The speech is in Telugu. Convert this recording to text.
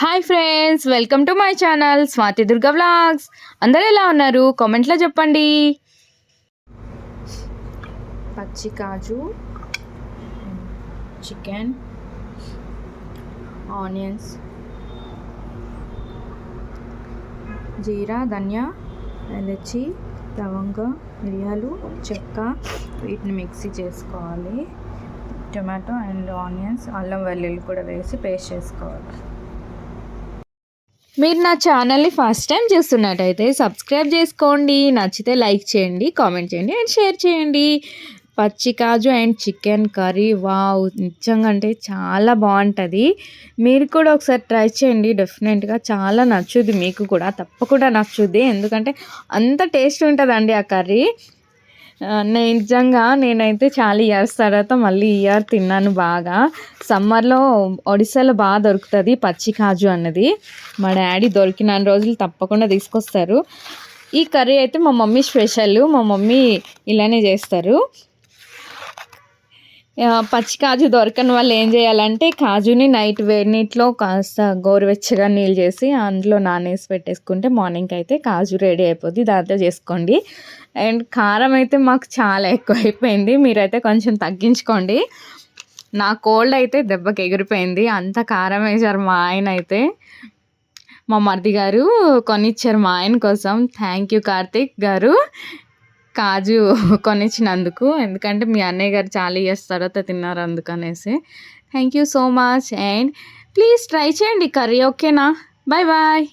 Hi friends welcome to my channel Swathi Durga vlogs అందరూ ఎలా ఉన్నారు? కామెంట్లో చెప్పండి. పచ్చి కాజు చికెన్ ఆనియన్స్ జీరా ధనియా ఎలచి లవంగ మిరియాలు చెక్క వీటిని మిక్సీ చేసుకోవాలి. టొమాటో అండ్ ఆనియన్స్ అల్లం వెల్లుల్లి కూడా వేసి పేస్ట్ చేసుకోవాలి. మీరు నా ఛానల్ని ఫస్ట్ టైం చూస్తున్నట్టయితే సబ్స్క్రైబ్ చేసుకోండి నచ్చితే లైక్ చేయండి కామెంట్ చేయండి అండ్ షేర్ చేయండి. పచ్చి కాజు అండ్ చికెన్ కర్రీ వావ్ నిజంగా అంటే చాలా బాగుంటుంది. మీరు కూడా ఒకసారి ట్రై చేయండి డెఫినెట్గా చాలా నచ్చుద్ది మీకు కూడా తప్పకుండా నచ్చుద్ది. ఎందుకంటే అంత టేస్ట్ ఉంటుందండి ఆ కర్రీ. నిజంగా నేనైతే చాలా ఇయర్స్ తర్వాత మళ్ళీ ఇయర్ తిన్నాను బాగా. సమ్మర్లో ఒడిశాలో బాగా దొరుకుతుంది పచ్చి కాజు అన్నది. మా డాడీ దొరికిన రోజులు తప్పకుండా తీసుకొస్తారు. ఈ కర్రీ అయితే మా మమ్మీ స్పెషల్. మా మమ్మీ ఇలానే చేస్తారు. పచ్చి కాజు దొరకని వాళ్ళు ఏం చేయాలంటే కాజుని నైట్ వేడి నీటిలో కాస్త గోరువెచ్చగా నీళ్ళు చేసి అందులో నానేసి పెట్టేసుకుంటే మార్నింగ్ అయితే కాజు రెడీ అయిపోద్ది. దాంతో చేసుకోండి. అండ్ కారం అయితే మాకు చాలా ఎక్కువ అయిపోయింది. మీరైతే కొంచెం తగ్గించుకోండి. నా కోల్డ్ అయితే దెబ్బకి ఎగిరిపోయింది. అంత కారం వేశారు మా ఆయన అయితే. మా మరిది గారు కొనిచ్చారు మా ఆయన కోసం. థ్యాంక్ యూ కార్తీక్ గారు. కాజు కొనిచ్చినందుకు. ఎందుకంటే మీ అన్నయ్య గారు చాలా ఇయర్స్ తర్వాత తిన్నారు అందుకనేసి. Thank you so much and please try చేయండి కర్రీ ఓకేనా బాయ్ బాయ్